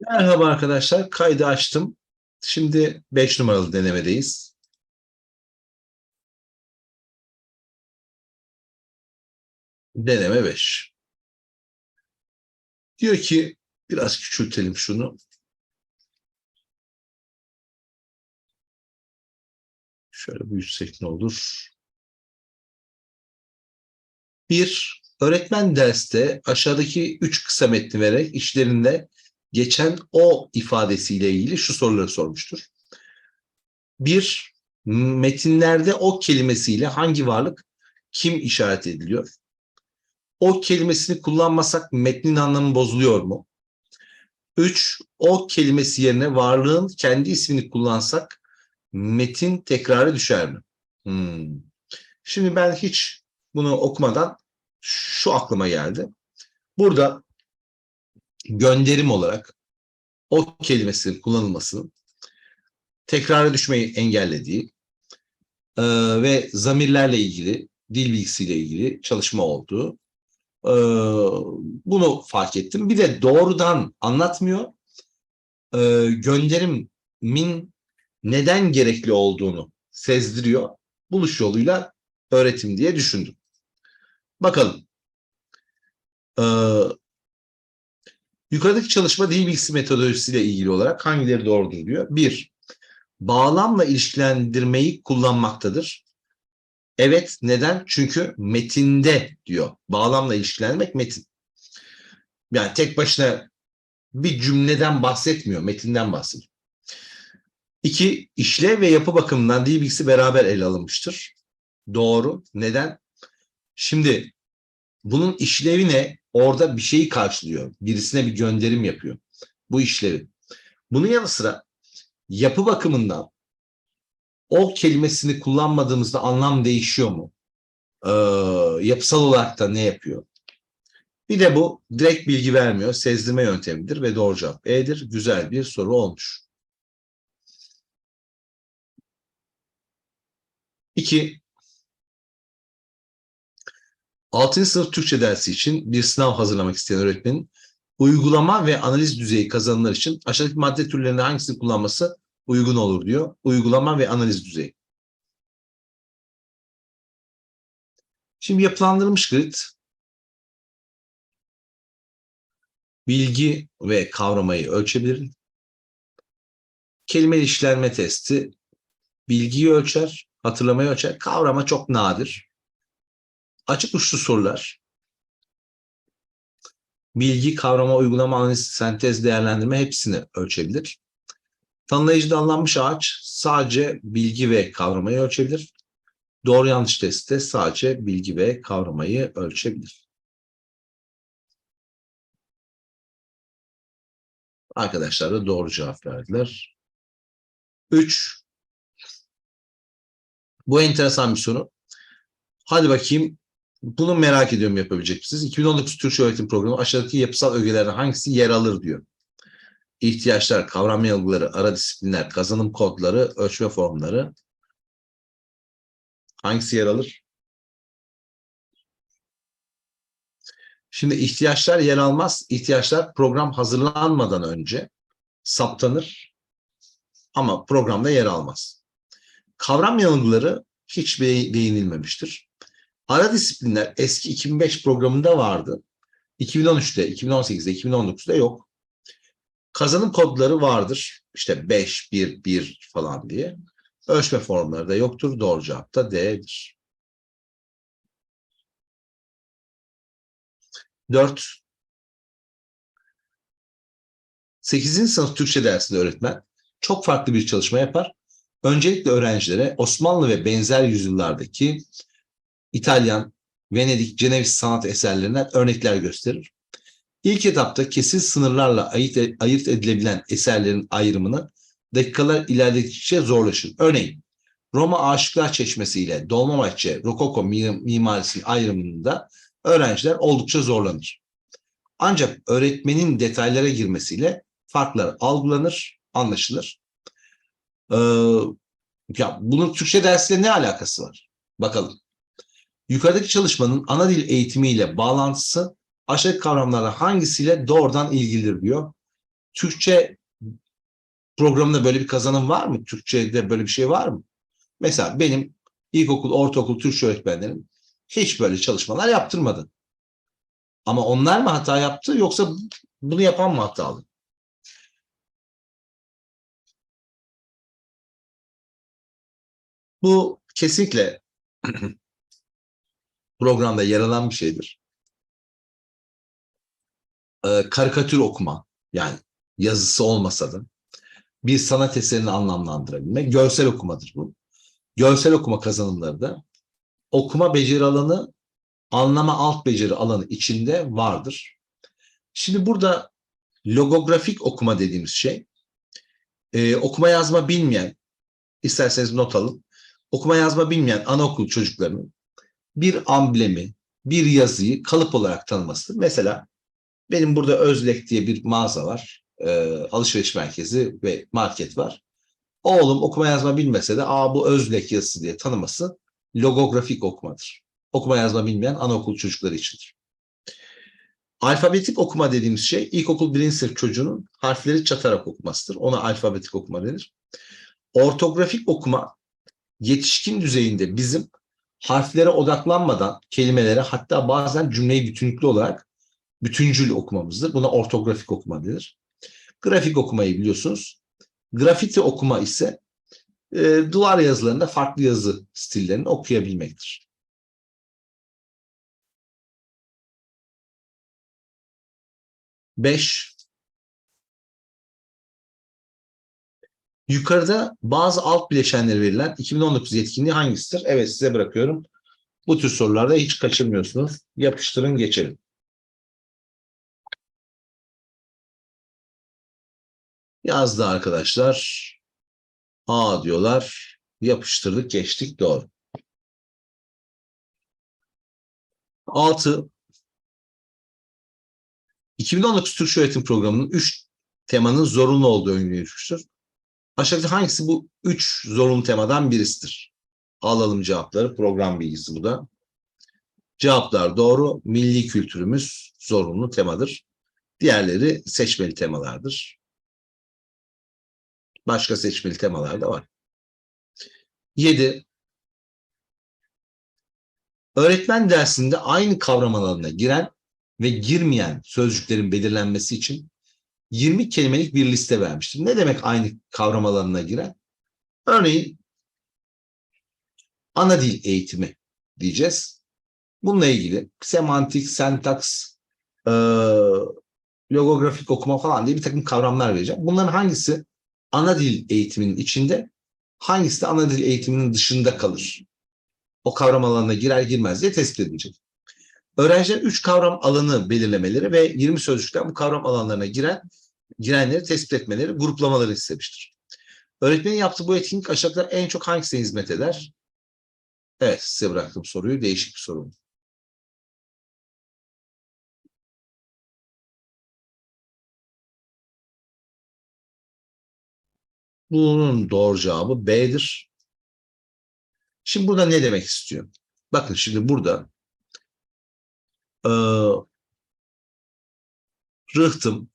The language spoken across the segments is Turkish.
Merhaba arkadaşlar, kaydı açtım. Şimdi 5 numaralı denemedeyiz. Deneme 5. Diyor ki biraz küçültelim şunu. Şöyle büyütsek ne olur? Bir, öğretmen derste aşağıdaki üç kısa metni vererek işlerinde geçen o ifadesiyle ilgili şu soruları sormuştur. Bir, metinlerde o kelimesiyle hangi varlık kim işaret ediliyor? O kelimesini kullanmasak metnin anlamı bozuluyor mu? Üç, o kelimesi yerine varlığın kendi ismini kullansak metin tekrarı düşer mi? Hmm. Şimdi ben hiç bunu okumadan şu aklıma geldi. Burada gönderim olarak o kelimesinin kullanılmasının tekrara düşmeyi engellediği e, ve zamirlerle ilgili, dil bilgisiyle ilgili çalışma olduğu e, bunu fark ettim. Bir de doğrudan anlatmıyor. E, gönderimin neden gerekli olduğunu sezdiriyor. Buluş yoluyla öğretim diye düşündüm. Bakalım. Ee, yukarıdaki çalışma dil bilgisi metodolojisiyle ilgili olarak hangileri doğrudur diyor. Bir, bağlamla ilişkilendirmeyi kullanmaktadır. Evet, neden? Çünkü metinde diyor. Bağlamla ilişkilendirmek metin. Yani tek başına bir cümleden bahsetmiyor, metinden bahsediyor. İki, işlev ve yapı bakımından dil bilgisi beraber ele alınmıştır. Doğru. Neden? Şimdi bunun işlevi ne? Orada bir şeyi karşılıyor. Birisine bir gönderim yapıyor. Bu işlevi. Bunun yanı sıra yapı bakımından o kelimesini kullanmadığımızda anlam değişiyor mu? Ee, yapısal olarak da ne yapıyor? Bir de bu direkt bilgi vermiyor. Sezdirme yöntemidir ve doğru cevap E'dir. Güzel bir soru olmuş. İki, 6. sınıf Türkçe dersi için bir sınav hazırlamak isteyen öğretmenin uygulama ve analiz düzeyi kazanımlar için aşağıdaki madde türlerinde hangisini kullanması uygun olur diyor. Uygulama ve analiz düzeyi. Şimdi yapılandırılmış grid bilgi ve kavramayı ölçebilir. Kelime işlenme testi bilgiyi ölçer, hatırlamayı ölçer. Kavrama çok nadir. Açık uçlu sorular. Bilgi, kavrama, uygulama, analiz, sentez, değerlendirme hepsini ölçebilir. Tanımlayıcı dallanmış ağaç sadece bilgi ve kavramayı ölçebilir. Doğru yanlış testte sadece bilgi ve kavramayı ölçebilir. Arkadaşlar da doğru cevap verdiler. 3. Bu enteresan bir soru. Hadi bakayım bunu merak ediyorum yapabilecek misiniz? 2019 Türkçe Öğretim Programı aşağıdaki yapısal ögelerden hangisi yer alır diyor. İhtiyaçlar, kavram yanılgıları, ara disiplinler, kazanım kodları, ölçme formları. Hangisi yer alır? Şimdi ihtiyaçlar yer almaz. İhtiyaçlar program hazırlanmadan önce saptanır ama programda yer almaz. Kavram yanılgıları hiç değinilmemiştir. Ara disiplinler eski 2005 programında vardı. 2013'te, 2018'de, 2019'da yok. Kazanım kodları vardır. İşte 5, 1, 1 falan diye. Ölçme formları da yoktur. Doğru cevap da D'dir. 4. 8. sınıf Türkçe dersinde öğretmen çok farklı bir çalışma yapar. Öncelikle öğrencilere Osmanlı ve benzer yüzyıllardaki İtalyan, Venedik, Ceneviz sanat eserlerinden örnekler gösterir. İlk etapta kesin sınırlarla ayırt, ayırt edilebilen eserlerin ayrımını dakikalar ilerledikçe zorlaşır. Örneğin Roma Aşıklar Çeşmesi ile Dolmabahçe Rokoko mimarisinin ayrımında öğrenciler oldukça zorlanır. Ancak öğretmenin detaylara girmesiyle farklar algılanır, anlaşılır. Ee, ya bunun Türkçe dersiyle ne alakası var? Bakalım. Yukarıdaki çalışmanın ana dil eğitimiyle bağlantısı aşağıdaki kavramlarla hangisiyle doğrudan ilgilidir diyor. Türkçe programında böyle bir kazanım var mı? Türkçe'de böyle bir şey var mı? Mesela benim ilkokul, ortaokul Türkçe öğretmenlerim hiç böyle çalışmalar yaptırmadı. Ama onlar mı hata yaptı yoksa bunu yapan mı hatalı? Bu kesinlikle programda yer alan bir şeydir. Ee, karikatür okuma yani yazısı olmasa da bir sanat eserini anlamlandırabilme görsel okumadır bu. Görsel okuma kazanımları da okuma beceri alanı anlama alt beceri alanı içinde vardır. Şimdi burada logografik okuma dediğimiz şey e, okuma yazma bilmeyen isterseniz not alın okuma yazma bilmeyen anaokul çocuklarının bir amblemi, bir yazıyı kalıp olarak tanımasıdır. Mesela benim burada Özlek diye bir mağaza var. E, alışveriş merkezi ve market var. Oğlum okuma yazma bilmese de Aa, bu Özlek yazısı diye tanıması logografik okumadır. Okuma yazma bilmeyen anaokul çocukları içindir. Alfabetik okuma dediğimiz şey ilkokul birinci sınıf çocuğunun harfleri çatarak okumasıdır. Ona alfabetik okuma denir. Ortografik okuma yetişkin düzeyinde bizim harflere odaklanmadan kelimelere hatta bazen cümleyi bütünlüklü olarak bütüncül okumamızdır. Buna ortografik okuma denir. Grafik okumayı biliyorsunuz. Grafiti okuma ise e, duvar yazılarında farklı yazı stillerini okuyabilmektir. Beş. Yukarıda bazı alt bileşenleri verilen 2019 yetkinliği hangisidir? Evet size bırakıyorum. Bu tür sorularda hiç kaçırmıyorsunuz. Yapıştırın geçelim. Yazdı arkadaşlar. A diyorlar. Yapıştırdık geçtik doğru. 6. 2019 Türkçe Öğretim Programı'nın 3 temanın zorunlu olduğu öngörülmüştür. Aşağıdaki hangisi bu üç zorunlu temadan birisidir? Alalım cevapları. Program bilgisi bu da. Cevaplar doğru. Milli kültürümüz zorunlu temadır. Diğerleri seçmeli temalardır. Başka seçmeli temalar da var. 7. Öğretmen dersinde aynı kavram alanına giren ve girmeyen sözcüklerin belirlenmesi için 20 kelimelik bir liste vermiştim. Ne demek aynı kavram alanına giren? Örneğin ana dil eğitimi diyeceğiz. Bununla ilgili semantik, sentaks, e, logografik okuma falan diye bir takım kavramlar vereceğim. Bunların hangisi ana dil eğitiminin içinde, hangisi de ana dil eğitiminin dışında kalır? O kavram alanına girer girmez diye tespit edilecek. Öğrencilerin üç kavram alanı belirlemeleri ve 20 sözcükten bu kavram alanlarına giren girenleri tespit etmeleri, gruplamaları istemiştir. Öğretmenin yaptığı bu etkinlik aşağıda en çok hangisine hizmet eder? Evet, size bıraktım soruyu. Değişik bir soru. Bunun doğru cevabı B'dir. Şimdi burada ne demek istiyor? Bakın şimdi burada e, rıhtım,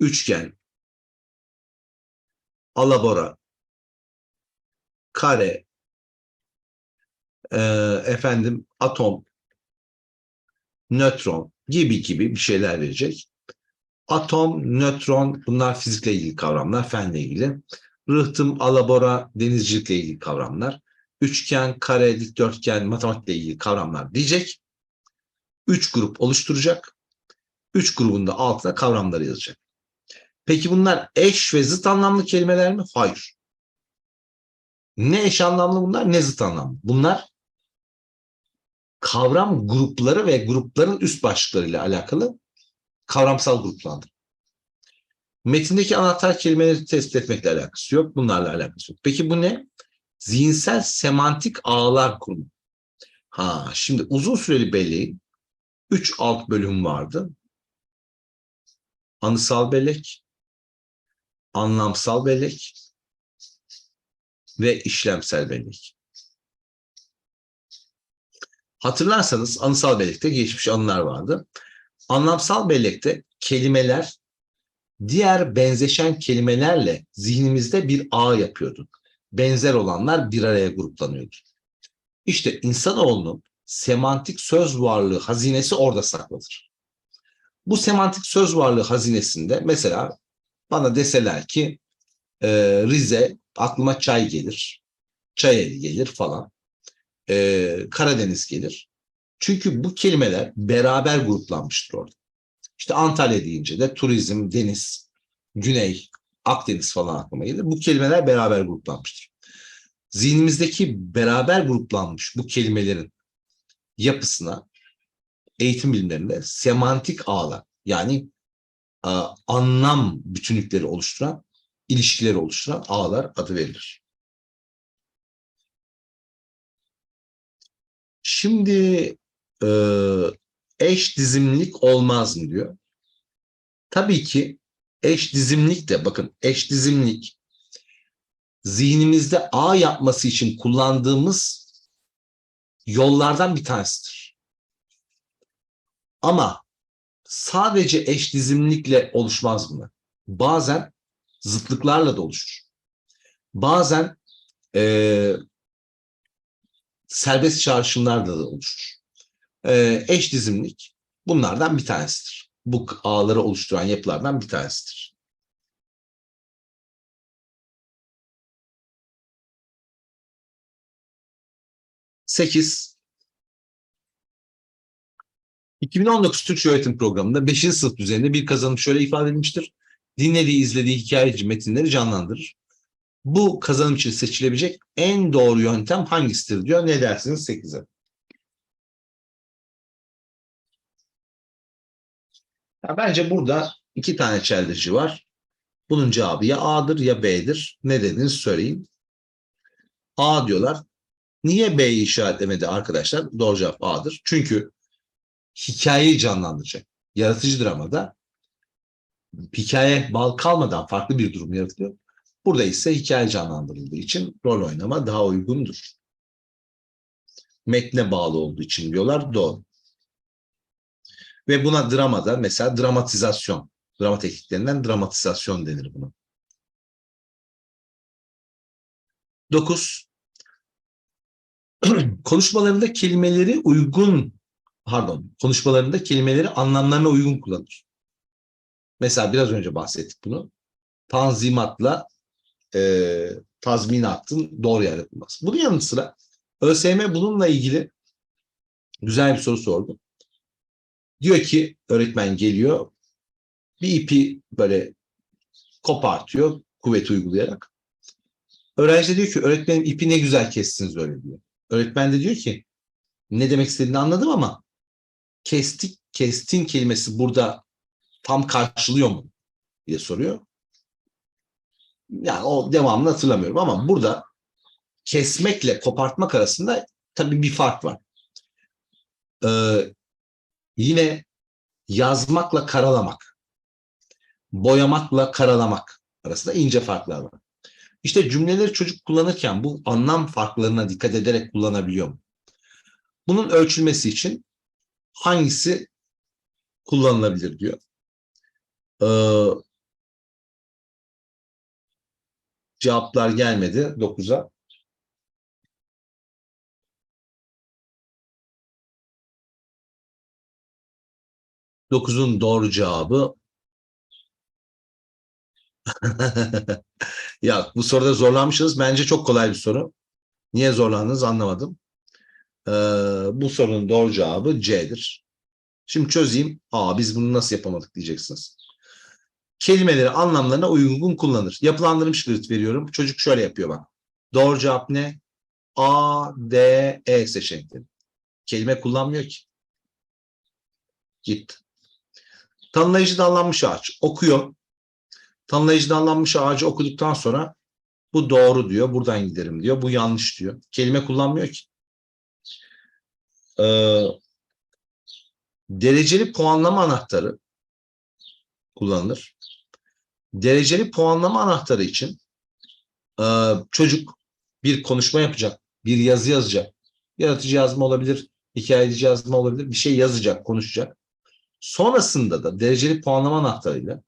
üçgen, alabora, kare, e, efendim atom, nötron gibi gibi bir şeyler verecek. Atom, nötron bunlar fizikle ilgili kavramlar, fenle ilgili. Rıhtım, alabora, denizcilikle ilgili kavramlar. Üçgen, kare, dikdörtgen, matematikle ilgili kavramlar diyecek. Üç grup oluşturacak. Üç grubunda altına kavramları yazacak. Peki bunlar eş ve zıt anlamlı kelimeler mi? Hayır. Ne eş anlamlı bunlar ne zıt anlamlı. Bunlar kavram grupları ve grupların üst başlıklarıyla alakalı kavramsal gruplandır. Metindeki anahtar kelimeleri tespit etmekle alakası yok. Bunlarla alakası yok. Peki bu ne? Zihinsel semantik ağlar kurma. Ha, şimdi uzun süreli belleğin üç alt bölüm vardı. Anısal bellek, anlamsal bellek ve işlemsel bellek. Hatırlarsanız anısal bellekte geçmiş anılar vardı. Anlamsal bellekte kelimeler diğer benzeşen kelimelerle zihnimizde bir ağ yapıyordu. Benzer olanlar bir araya gruplanıyordu. İşte insanoğlunun semantik söz varlığı hazinesi orada saklıdır. Bu semantik söz varlığı hazinesinde mesela bana deseler ki e, Rize aklıma çay gelir, çay gelir falan, e, Karadeniz gelir. Çünkü bu kelimeler beraber gruplanmıştır orada. İşte Antalya deyince de turizm, deniz, güney, Akdeniz falan aklıma gelir. Bu kelimeler beraber gruplanmıştır. Zihnimizdeki beraber gruplanmış bu kelimelerin yapısına eğitim bilimlerinde semantik ağlar yani e, anlam bütünlükleri oluşturan, ilişkileri oluşturan ağlar adı verilir. Şimdi e, eş dizimlilik olmaz mı diyor. Tabii ki eş dizimlik de bakın eş dizimlik zihnimizde ağ yapması için kullandığımız yollardan bir tanesidir. Ama sadece eş dizimlikle oluşmaz mı? Bazen zıtlıklarla da oluşur. Bazen e, serbest çağrışımlarla da oluşur. E, eş dizimlik bunlardan bir tanesidir. Bu ağları oluşturan yapılardan bir tanesidir. Sekiz. 2019 Türkçe Öğretim Programı'nda 5. sınıf düzeyinde bir kazanım şöyle ifade edilmiştir. Dinlediği, izlediği hikayeci metinleri canlandırır. Bu kazanım için seçilebilecek en doğru yöntem hangisidir diyor. Ne dersiniz 8'e? Ya bence burada iki tane çeldirici var. Bunun cevabı ya A'dır ya B'dir. Ne dediniz söyleyin. A diyorlar. Niye B'yi işaretlemedi arkadaşlar? Doğru cevap A'dır. Çünkü hikayeyi canlandıracak. Yaratıcı dramada hikaye bal kalmadan farklı bir durum yaratılıyor. Burada ise hikaye canlandırıldığı için rol oynama daha uygundur. Metne bağlı olduğu için diyorlar doğru. Ve buna dramada mesela dramatizasyon, drama tekniklerinden dramatizasyon denir buna. 9. Konuşmalarında kelimeleri uygun pardon, konuşmalarında kelimeleri anlamlarına uygun kullanır. Mesela biraz önce bahsettik bunu. Tanzimatla e, tazminatın doğru yaratılması. Bunun yanı sıra ÖSYM bununla ilgili güzel bir soru sordu. Diyor ki öğretmen geliyor bir ipi böyle kopartıyor kuvvet uygulayarak. Öğrenci de diyor ki öğretmenim ipi ne güzel kestiniz öyle diyor. Öğretmen de diyor ki ne demek istediğini anladım ama kestik, kestin kelimesi burada tam karşılıyor mu diye soruyor. Yani o devamını hatırlamıyorum ama burada kesmekle kopartmak arasında tabii bir fark var. Ee, yine yazmakla karalamak, boyamakla karalamak arasında ince farklar var. İşte cümleleri çocuk kullanırken bu anlam farklarına dikkat ederek kullanabiliyor mu? Bunun ölçülmesi için hangisi kullanılabilir diyor. Ee, cevaplar gelmedi 9'a. Dokuzun doğru cevabı ya bu soruda zorlanmışsınız. Bence çok kolay bir soru. Niye zorlandınız anlamadım. Ee, bu sorunun doğru cevabı C'dir. Şimdi çözeyim. Aa biz bunu nasıl yapamadık diyeceksiniz. Kelimeleri anlamlarına uygun kullanır. Yapılandırmış bir veriyorum. Çocuk şöyle yapıyor bak. Doğru cevap ne? A, D, E seçenekleri. Kelime kullanmıyor ki. Gitti. Tanımlayıcı dallanmış ağaç. Okuyor. Tanımlayıcı dallanmış ağacı okuduktan sonra bu doğru diyor. Buradan giderim diyor. Bu yanlış diyor. Kelime kullanmıyor ki. Ee, dereceli puanlama anahtarı kullanılır. Dereceli puanlama anahtarı için e, çocuk bir konuşma yapacak, bir yazı yazacak. Yaratıcı yazma olabilir, hikayeci yazma olabilir. Bir şey yazacak, konuşacak. Sonrasında da dereceli puanlama anahtarıyla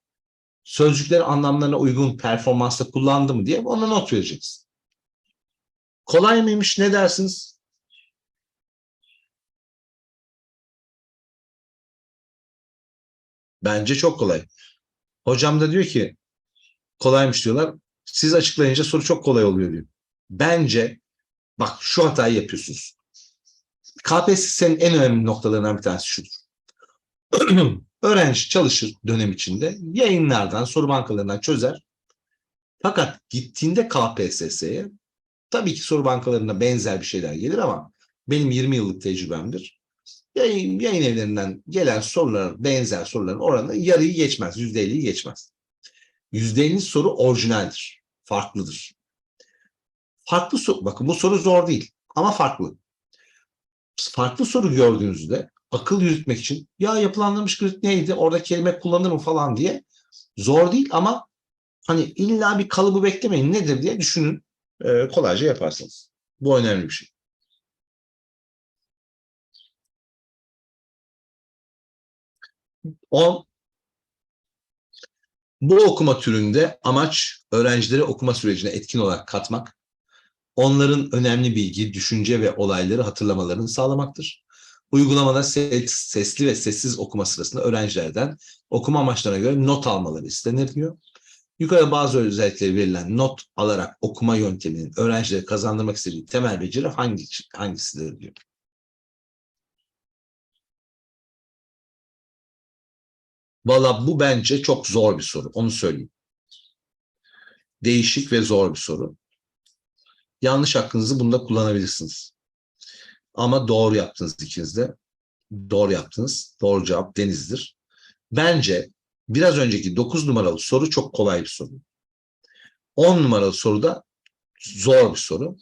sözcükleri anlamlarına uygun performansla kullandı mı diye ona not vereceksin. Kolay mıymış ne dersiniz? Bence çok kolay. Hocam da diyor ki kolaymış diyorlar. Siz açıklayınca soru çok kolay oluyor diyor. Bence bak şu hatayı yapıyorsunuz. KPSS'nin en önemli noktalarından bir tanesi şudur. Öğrenci çalışır dönem içinde yayınlardan, soru bankalarından çözer. Fakat gittiğinde KPSS'ye tabii ki soru bankalarına benzer bir şeyler gelir ama benim 20 yıllık tecrübemdir. Yayın, yayın evlerinden gelen sorular, benzer soruların oranı yarıyı geçmez, %50'yi geçmez. %50 soru orijinaldir, farklıdır. Farklı soru, bakın bu soru zor değil ama farklı. Farklı soru gördüğünüzde akıl yürütmek için ya yapılandırmış kritik neydi, orada kelime kullanır mı falan diye zor değil ama hani illa bir kalıbı beklemeyin nedir diye düşünün e, kolayca yaparsınız. Bu önemli bir şey. On, bu okuma türünde amaç öğrencileri okuma sürecine etkin olarak katmak, onların önemli bilgi, düşünce ve olayları hatırlamalarını sağlamaktır. Uygulamada ses, sesli ve sessiz okuma sırasında öğrencilerden okuma amaçlarına göre not almaları istenir diyor. Yukarıda bazı özellikleri verilen not alarak okuma yönteminin öğrencilere kazandırmak istediği temel beceri hangi, hangisidir diyor. Valla bu bence çok zor bir soru. Onu söyleyeyim. Değişik ve zor bir soru. Yanlış hakkınızı bunda kullanabilirsiniz. Ama doğru yaptınız ikiniz de. Doğru yaptınız. Doğru cevap denizdir. Bence biraz önceki 9 numaralı soru çok kolay bir soru. 10 numaralı soru da zor bir soru.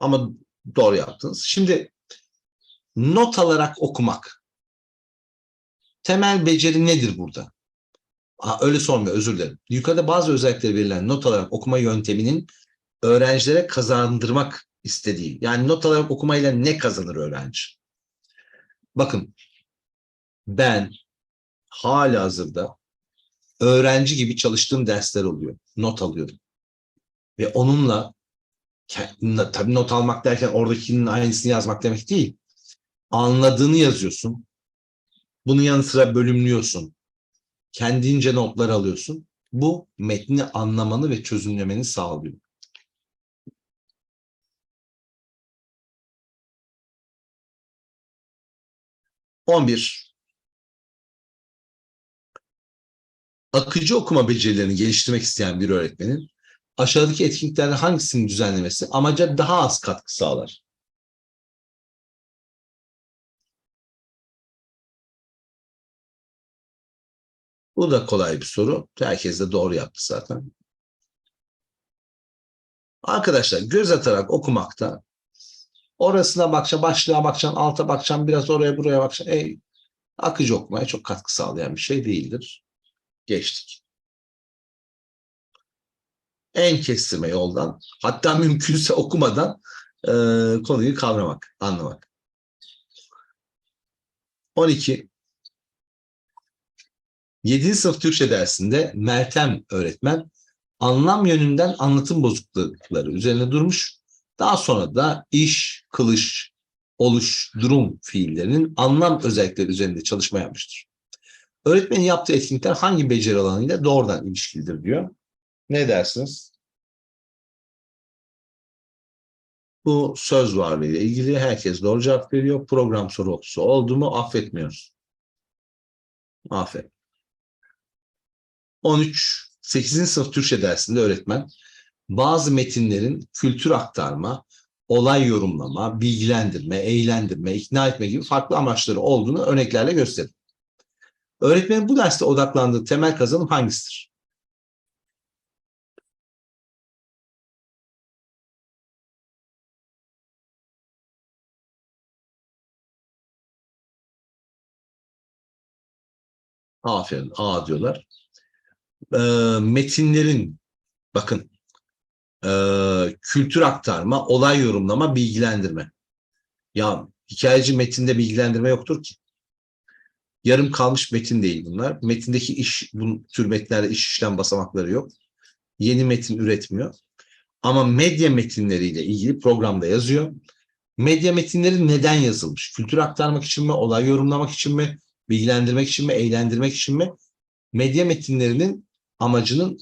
Ama doğru yaptınız. Şimdi not alarak okumak. Temel beceri nedir burada? Ha, öyle sormuyor özür dilerim. Yukarıda bazı özellikleri verilen not alarak okuma yönteminin öğrencilere kazandırmak istediği. Yani not alarak okumayla ne kazanır öğrenci? Bakın ben hala hazırda öğrenci gibi çalıştığım dersler oluyor. Not alıyorum. Ve onunla tabii not almak derken oradakinin aynısını yazmak demek değil. Anladığını yazıyorsun. Bunun yanı sıra bölümlüyorsun. Kendince notlar alıyorsun. Bu metni anlamanı ve çözümlemeni sağlıyor. On bir. Akıcı okuma becerilerini geliştirmek isteyen bir öğretmenin aşağıdaki etkinliklerden hangisinin düzenlemesi amaca daha az katkı sağlar? Bu da kolay bir soru. Herkes de doğru yaptı zaten. Arkadaşlar göz atarak okumakta orasına bakacaksın, başlığa bakacaksın, alta bakacaksın, biraz oraya buraya bakacaksın. E, akıcı okumaya çok katkı sağlayan bir şey değildir. Geçtik. En kestirme yoldan, hatta mümkünse okumadan e, konuyu kavramak, anlamak. 12. 7. sınıf Türkçe dersinde Meltem öğretmen anlam yönünden anlatım bozuklukları üzerine durmuş. Daha sonra da iş, kılış, oluş, durum fiillerinin anlam özellikleri üzerinde çalışma yapmıştır. Öğretmenin yaptığı etkinlikler hangi beceri alanıyla doğrudan ilişkilidir diyor. Ne dersiniz? Bu söz varlığı ile ilgili herkes doğru cevap veriyor. Program sorusu oldu mu affetmiyoruz. Aferin. 13. 8. sınıf Türkçe dersinde öğretmen bazı metinlerin kültür aktarma, olay yorumlama, bilgilendirme, eğlendirme, ikna etme gibi farklı amaçları olduğunu örneklerle gösterir. Öğretmenin bu derste odaklandığı temel kazanım hangisidir? Aferin, A diyorlar. E, metinlerin, bakın, e, kültür aktarma, olay yorumlama, bilgilendirme. Ya hikayeci metinde bilgilendirme yoktur ki. Yarım kalmış metin değil bunlar. Metindeki iş, bu tür metinlerde iş işlem basamakları yok. Yeni metin üretmiyor. Ama medya metinleriyle ilgili programda yazıyor. Medya metinleri neden yazılmış? Kültür aktarmak için mi, olay yorumlamak için mi, bilgilendirmek için mi, eğlendirmek için mi? Medya metinlerinin amacının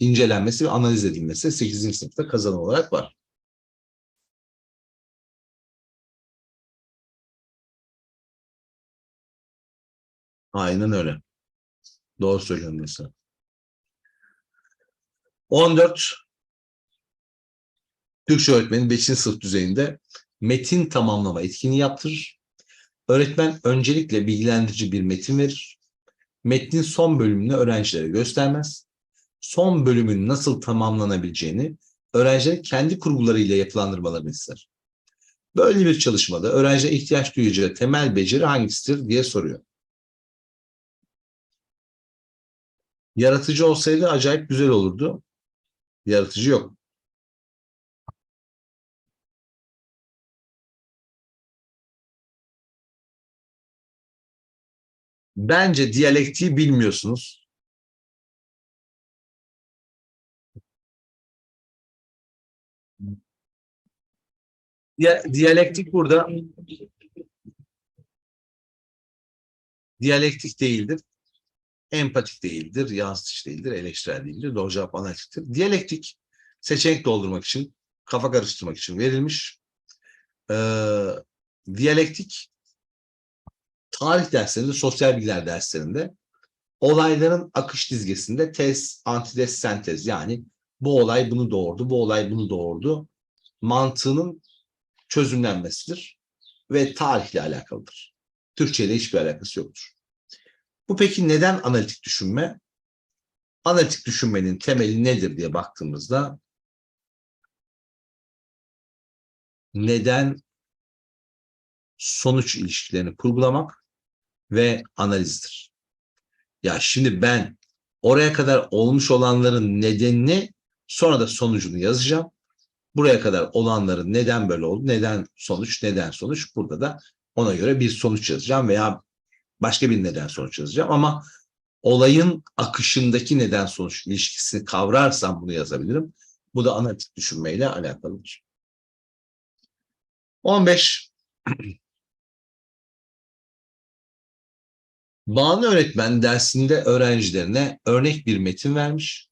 incelenmesi ve analiz edilmesi 8. sınıfta kazanım olarak var. Aynen öyle. Doğru söylüyorsun mesela. 14 Türkçe öğretmeni 5. sınıf düzeyinde metin tamamlama etkinliği yaptırır. Öğretmen öncelikle bilgilendirici bir metin verir. Metnin son bölümünü öğrencilere göstermez. Son bölümün nasıl tamamlanabileceğini öğrencilerin kendi kurgularıyla yapılandırmalarını ister. Böyle bir çalışmada öğrenciler ihtiyaç duyacağı temel beceri hangisidir diye soruyor. Yaratıcı olsaydı acayip güzel olurdu. Yaratıcı yok. Bence diyalektiği bilmiyorsunuz. Diyalektik burada diyalektik değildir. Empatik değildir, yansıtış değildir, eleştirel değildir. Doğru cevap analitiktir. Diyalektik seçenek doldurmak için, kafa karıştırmak için verilmiş. Ee, diyalektik tarih derslerinde, sosyal bilgiler derslerinde olayların akış dizgesinde tez, antitez, sentez yani bu olay bunu doğurdu, bu olay bunu doğurdu mantığının çözümlenmesidir ve tarihle alakalıdır. Türkçe hiçbir alakası yoktur. Bu peki neden analitik düşünme? Analitik düşünmenin temeli nedir diye baktığımızda neden sonuç ilişkilerini kurgulamak ve analizdir. Ya şimdi ben oraya kadar olmuş olanların nedenini sonra da sonucunu yazacağım. Buraya kadar olanların neden böyle oldu, neden sonuç, neden sonuç. Burada da ona göre bir sonuç yazacağım veya başka bir neden sonuç yazacağım ama olayın akışındaki neden sonuç ilişkisini kavrarsam bunu yazabilirim. Bu da analitik düşünmeyle alakalıdır. 15 Banu öğretmen dersinde öğrencilerine örnek bir metin vermiş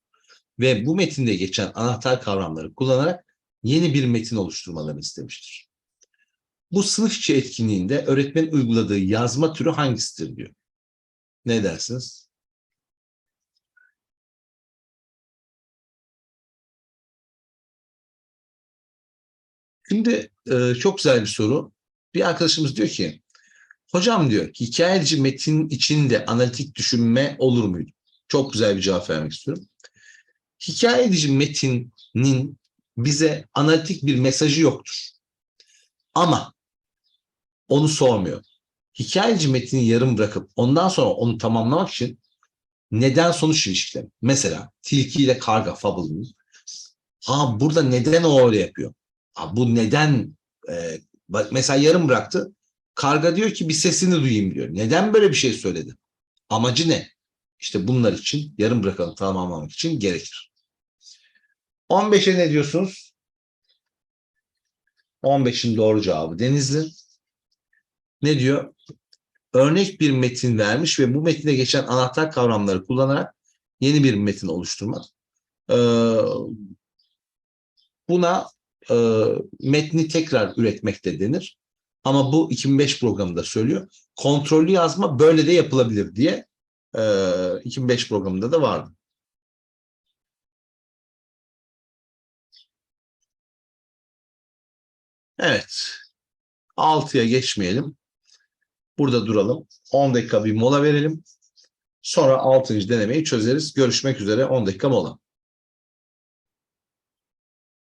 ve bu metinde geçen anahtar kavramları kullanarak yeni bir metin oluşturmalarını istemiştir. Bu sınıf içi etkinliğinde öğretmenin uyguladığı yazma türü hangisidir diyor. Ne dersiniz? Şimdi e, çok güzel bir soru. Bir arkadaşımız diyor ki, hocam diyor, hikayeci metin içinde analitik düşünme olur muydu? Çok güzel bir cevap vermek istiyorum. Hikaye edici metinin bize analitik bir mesajı yoktur. Ama onu sormuyor. Hikayeci metini yarım bırakıp ondan sonra onu tamamlamak için neden sonuç ilişkileri. Mesela tilki ile karga fable'ının ha burada neden o öyle yapıyor? Ha, bu neden e, mesela yarım bıraktı. Karga diyor ki bir sesini duyayım diyor. Neden böyle bir şey söyledi? Amacı ne? İşte bunlar için yarım bırakalım tamamlamak için gerekir. 15'e ne diyorsunuz? 15'in doğru cevabı Denizli. Ne diyor? Örnek bir metin vermiş ve bu metinde geçen anahtar kavramları kullanarak yeni bir metin oluşturmak. Ee, buna e, metni tekrar üretmek de denir. Ama bu 2005 programında söylüyor. Kontrollü yazma böyle de yapılabilir diye e, 2005 programında da vardı. Evet. 6'ya geçmeyelim. Burada duralım. 10 dakika bir mola verelim. Sonra 6. denemeyi çözeriz. Görüşmek üzere 10 dakika mola.